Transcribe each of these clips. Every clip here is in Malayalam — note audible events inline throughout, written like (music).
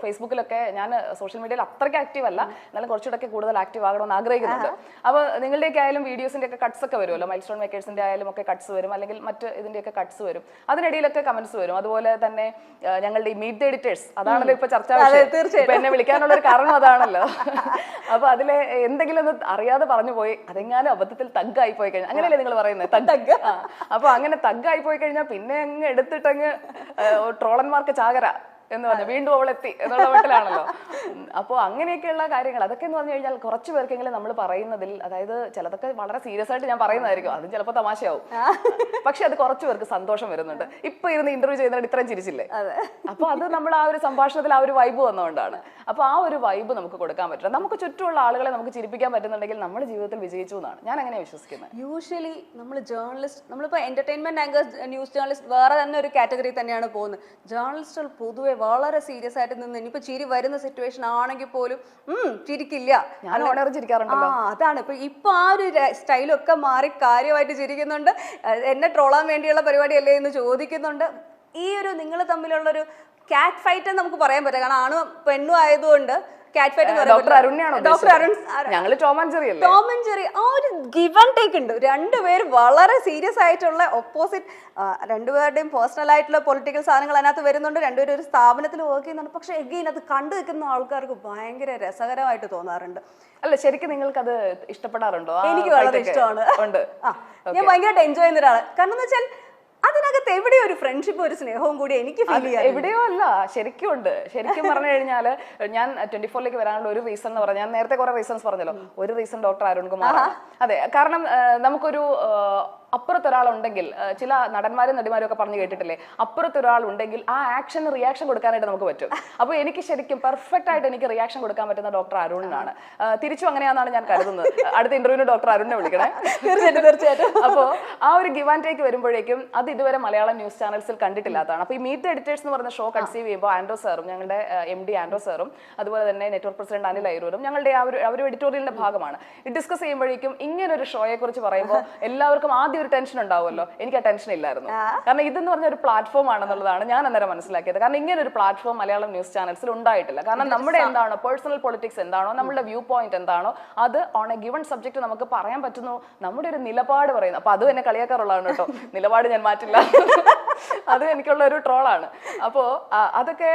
ഫേസ്ബുക്കിലൊക്കെ ഞാൻ സോഷ്യൽ മീഡിയയിൽ അത്രയ്ക്ക് ആക്റ്റീവ് അല്ല. എന്നാലും കുറച്ചുകൂടെ കൂടുതൽ ആക്റ്റീവ് ആകണമെന്ന് ആഗ്രഹിക്കുന്നുണ്ട്. അപ്പോൾ നിങ്ങളുടെയൊക്കെ ആയാലും വീഡിയോസിന്റെ ഒക്കെ കട്ട്സ് ഒക്കെ വരുമല്ലോ? മൈൽ സ്റ്റോൺ മേക്കേഴ്സിന്റെ ആയാലും ഒക്കെ കട്ട്സ് വരും. അല്ലെങ്കിൽ മറ്റ് ഇതിന്റെയൊക്കെ കട്ട്സ് വരും. അതിനിടയിലൊക്കെ കമന്റ്സ് വരും. അതുപോലെ തന്നെ ഞങ്ങളുടെ ഈ മീറ്റ് എഡിറ്റേഴ്സ് അതാണല്ലോ ഇപ്പൊ ചർച്ച. തീർച്ചയായും. എന്നെ വിളിക്കാനുള്ള ഒരു കാരണം അതാണല്ലോ. അപ്പൊ അതിലെ എന്തെങ്കിലും ഒന്ന് അറിയാതെ പറഞ്ഞു പോയി അതെങ്ങാനും അബദ്ധത്തിൽ തഗ്ഗായി പോയി കഴിഞ്ഞാൽ അങ്ങനെയല്ലേ നിങ്ങൾ പറയുന്നത് തഗ് അപ്പൊ അങ്ങനെ തഗ്ഗായി പോയി കഴിഞ്ഞാൽ പിന്നെ അങ്ങ് എടുത്തിട്ടങ്ങ് ട്രോളന്മാർക്ക് ചാകര. എന്ന് പറഞ്ഞു വീണ്ടും അവളെത്തി എത്തി എന്നുള്ള മട്ടിലാണല്ലോ അപ്പോൾ അങ്ങനെയൊക്കെയുള്ള കാര്യങ്ങൾ. അതൊക്കെ എന്ന് പറഞ്ഞു കഴിഞ്ഞാൽ കുറച്ച് പേർക്കെങ്കിലും നമ്മൾ പറയുന്നതിൽ അതായത് ചിലതൊക്കെ വളരെ സീരിയസ് ആയിട്ട് ഞാൻ പറയുന്നതായിരിക്കും. അതും ചിലപ്പോൾ തമാശയാവും. പക്ഷെ അത് കുറച്ച് പേർക്ക് സന്തോഷം വരുന്നുണ്ട്. ഇപ്പൊ ഇരുന്ന് ഇന്റർവ്യൂ ചെയ്യുന്നതിന് ഇത്രയും ചിരിച്ചില്ലേ? അതെ. അപ്പൊ അത് നമ്മൾ ആ ഒരു സംഭാഷണത്തിൽ ആ ഒരു വൈബ് വന്നുകൊണ്ടാണ് അപ്പൊ ആ ഒരു വൈബ് നമുക്ക് കൊടുക്കാൻ പറ്റില്ല. നമുക്ക് ചുറ്റുമുള്ള ആളുകളെ നമുക്ക് ചിരിപ്പിക്കാൻ പറ്റുന്നുണ്ടെങ്കിൽ നമ്മൾ ജീവിതത്തിൽ വിജയിച്ചു എന്നാണ്. ഞാൻ അങ്ങനെ വിശ്വസിക്കുന്നത് യൂഷ്വലി നമ്മൾ ജേർണലിസ്റ്റ് നമ്മളിപ്പോൾ എന്റർടൈൻമെന്റ് ആങ്കർ ന്യൂസ് ജേർണലിസ്റ്റ് വേറെ തന്നെ ഒരു കാറ്റഗറി തന്നെയാണ് പോകുന്നത്. ജേർണലിസ്റ്റുകൾ പൊതുവെ വളരെ സീരിയസ് ആയിട്ട് നിന്ന് ഇനിയിപ്പോ ചിരി വരുന്ന സിറ്റുവേഷൻ ആണെങ്കിൽ പോലും ഉം, ചിരിക്കില്ല. ആ അതാണ്. ഇപ്പൊ ഇപ്പൊ ആ ഒരു സ്റ്റൈലൊക്കെ മാറി കാര്യമായിട്ട് ചിരിക്കുന്നുണ്ട്. എന്നെ ട്രോളാൻ വേണ്ടിയുള്ള പരിപാടിയല്ലേ എന്ന് ചോദിക്കുന്നുണ്ട്. ഈ ഒരു നിങ്ങൾ തമ്മിലുള്ള ഒരു കാറ്റ് ഫൈറ്റ് എന്ന് നമുക്ക് പറയാൻ പറ്റില്ല. കാരണം ആണും പെണ്ണും ആയതുകൊണ്ട് കാറ്റ് ഫൈറ്റ് ഡോക്ടർ ഡോക്ടർ അരുൺ ഞങ്ങൾ ടോം ആൻഡ് ജെറി അല്ലേ? ടോം ആൻഡ് ജെറി ആ ഒരു ഗിവ് ആൻഡ് ടേക്ക് ഉണ്ട്. രണ്ടുപേരും വളരെ സീരിയസ് ആയിട്ടുള്ള ഓപ്പോസിറ്റ് രണ്ടുപേരുടെയും പേഴ്സണൽ ആയിട്ടുള്ള പൊളിറ്റിക്കൽ സാധനങ്ങൾ അതിനകത്ത് വരുന്നുണ്ട്. രണ്ടുപേരും ഒരു സ്ഥാപനത്തിൽ വർക്ക് ചെയ്യുന്നുണ്ട്. പക്ഷെ എഗെയിൻ അത് കണ്ടു നിൽക്കുന്ന ആൾക്കാർക്ക് ഭയങ്കര രസകരമായിട്ട് തോന്നാറുണ്ട്. അല്ല ശരിക്കും നിങ്ങൾക്ക് അത് ഇഷ്ടപ്പെടാറുണ്ടോ എനിക്ക് വളരെ ഇഷ്ടമാണ്. ഞാൻ ഭയങ്കരമായിട്ട് എൻജോയ് ചെയ്യുന്ന ഒരാളാണ്. കാരണം എന്ന് വെച്ചാൽ എവിടെയോ ഒരു ഫ്രണ്ട്ഷിപ്പ് ഒരു സ്നേഹവും കൂടി എനിക്ക് ഫീൽ ചെയ്യാം എവിടെയോ അല്ല ശരിക്കും ഉണ്ട്. ശരിക്കും പറഞ്ഞു കഴിഞ്ഞാൽ ഞാൻ ട്വന്റി ഫോറിലേക്ക് വരാനുള്ള ഒരു റീസൺ എന്ന് പറഞ്ഞാൽ ഞാൻ നേരത്തെ കുറെ റീസൺസ് പറഞ്ഞല്ലോ. ഒരു റീസൺ ഡോക്ടർ അരുൺകുമാർ അതെ കാരണം നമുക്കൊരു ആ, അപ്പുറത്ത് ഒരാളുണ്ടെങ്കിൽ ചില നടന്മാരും നടിമാരും ഒക്കെ പറഞ്ഞു കേട്ടിട്ടില്ലേ? അപ്പുറത്ത് ഒരാൾ ഉണ്ടെങ്കിൽ ആ ആക്ഷൻ റിയാക്ഷൻ കൊടുക്കാനായിട്ട് നമുക്ക് പറ്റും. അപ്പോൾ എനിക്ക് ശരിക്കും പെർഫെക്റ്റ് ആയിട്ട് എനിക്ക് റിയാക്ഷൻ കൊടുക്കാൻ പറ്റുന്ന ഡോക്ടർ അരുണിനാണ് തിരിച്ചു അങ്ങനെയാണെന്നാണ് ഞാൻ കരുതുന്നത്. അടുത്ത ഇന്റർവ്യൂവിന് ഡോക്ടർ അരുണിനെ വിളിക്കണേ. തീർച്ചയായിട്ടും തീർച്ചയായിട്ടും. അപ്പോൾ ആ ഒരു ഗിവ് ആൻഡ് ടേക്ക് വരുമ്പോഴേക്കും അത് ഇതുവരെ മലയാളം ന്യൂസ് ചാനൽസിൽ കണ്ടിട്ടില്ലാത്തതാണ്. അപ്പോൾ ഈ മീറ്റ് എഡിറ്റേഴ്സ് എന്ന് പറഞ്ഞ ഷോ കൺസീവ് ചെയ്യുമ്പോൾ ആൻഡ്രോ സാറും ഞങ്ങളുടെ എം ഡി ആൻഡ്രോ സാറും അതുപോലെ തന്നെ നെറ്റ്വർക്ക് പ്രസിഡന്റ് അനിൽ ഐരൂരും ഞങ്ങളുടെ ആ ഒരു എഡിറ്റോറിയലിന്റെ ഭാഗമാണ്. ഡിസ്കസ് ചെയ്യുമ്പോഴേക്കും ഇങ്ങനെ ഒരു ഷോയെ കുറിച്ച് പറയുമ്പോൾ എല്ലാവർക്കും ആദ്യം ഒരു ടെൻഷൻ ഉണ്ടാവുമല്ലോ. എനിക്ക് ആ ടെൻഷൻ ഇല്ലായിരുന്നു. കാരണം ഇതെന്ന് പറഞ്ഞ ഒരു പ്ലാറ്റ്ഫോം ആണെന്നുള്ളതാണ് ഞാൻ അന്നേരം മനസ്സിലാക്കിയത്. കാരണം ഇങ്ങനെ ഒരു പ്ലാറ്റ്ഫോം മലയാളം ന്യൂസ് ചാനൽസിൽ ഉണ്ടായിട്ടില്ല. കാരണം നമ്മുടെ എന്താണോ പേഴ്സണൽ പൊളിറ്റിക്സ് എന്താണോ നമ്മുടെ വ്യൂ പോയിന്റ് എന്താണോ അത് ഓൺ എ ഗിവൺ സബ്ജക്ട് നമുക്ക് പറയാൻ പറ്റുന്നു. നമ്മുടെ ഒരു നിലപാട് പറയുന്നു. അപ്പൊ അതും എന്നെ കളിയാക്കാറുള്ളതാണ് കേട്ടോ. (laughs) നിലപാട് ഞാൻ മാറ്റില്ല. (laughs) അത് എനിക്കുള്ള ഒരു ട്രോളാണ് അപ്പോ ആ, അതൊക്കെ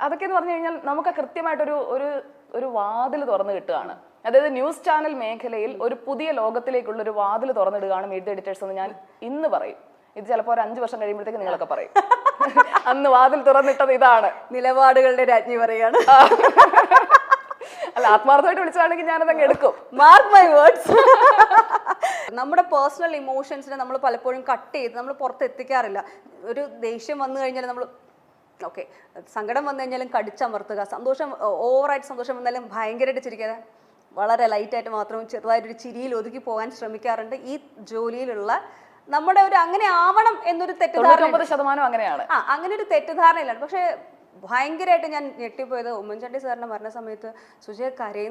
അതൊക്കെ എന്ന് പറഞ്ഞു കഴിഞ്ഞാൽ നമുക്ക് കൃത്യമായിട്ടൊരു ഒരു ഒരു വാതിൽ തുറന്നു കിട്ടുകയാണ്. അതായത് ന്യൂസ് ചാനൽ മേഖലയിൽ ഒരു പുതിയ ലോകത്തിലേക്കുള്ള ഒരു വാതിൽ തുറന്നിടുകയാണ് മീഡിയ എഡിറ്റേഴ്സ് എന്ന് ഞാൻ ഇന്ന് പറയും. ഇത് ചിലപ്പോൾ ഒരു അഞ്ചു വർഷം കഴിയുമ്പോഴത്തേക്ക് നിങ്ങളൊക്കെ പറയും. (laughs) അന്ന് വാതിൽ തുറന്നിട്ടത് ഇതാണ്. നിലപാടുകളുടെ രാജ്ഞി പറയാണ് അല്ല ആത്മാർത്ഥമായിട്ട് വിളിച്ചതാണെങ്കിൽ ഞാൻ അങ്ങ് എടുക്കും. മാർക്ക് മൈ വേർഡ്സ് നമ്മുടെ പേഴ്സണൽ ഇമോഷൻസിനെ നമ്മൾ പലപ്പോഴും കട്ട് ചെയ്ത് നമ്മൾ പുറത്ത് എത്തിക്കാറില്ല. ഒരു ദേഷ്യം വന്നു കഴിഞ്ഞാൽ നമ്മൾ ഓക്കെ സങ്കടം വന്നു കഴിഞ്ഞാലും കടിച്ചമർത്തുക സന്തോഷം ഓവറായിട്ട് സന്തോഷം വന്നാലും ഭയങ്കരമായിട്ട് ചിരിക്കാതെ വളരെ ലൈറ്റായിട്ട് മാത്രം ചെറുതായിട്ടൊരു ചിരിയിൽ ഒതുക്കി പോകാൻ ശ്രമിക്കാറുണ്ട്. ഈ ജോലിയിലുള്ള നമ്മുടെ ഒരു അങ്ങനെ ആവണം എന്നൊരു തെറ്റിദ്ധാരണ ശതമാനം അങ്ങനെയാണ്. ആ അങ്ങനെ ഒരു തെറ്റിദ്ധാരണയിലാണ്. പക്ഷെ ഭയങ്കരമായിട്ട് ഞാൻ ഞെട്ടിപ്പോയത് ഉമ്മൻചാണ്ടി സാറിനെ മരണ സമയത്ത് സുജയ കരയുന്ന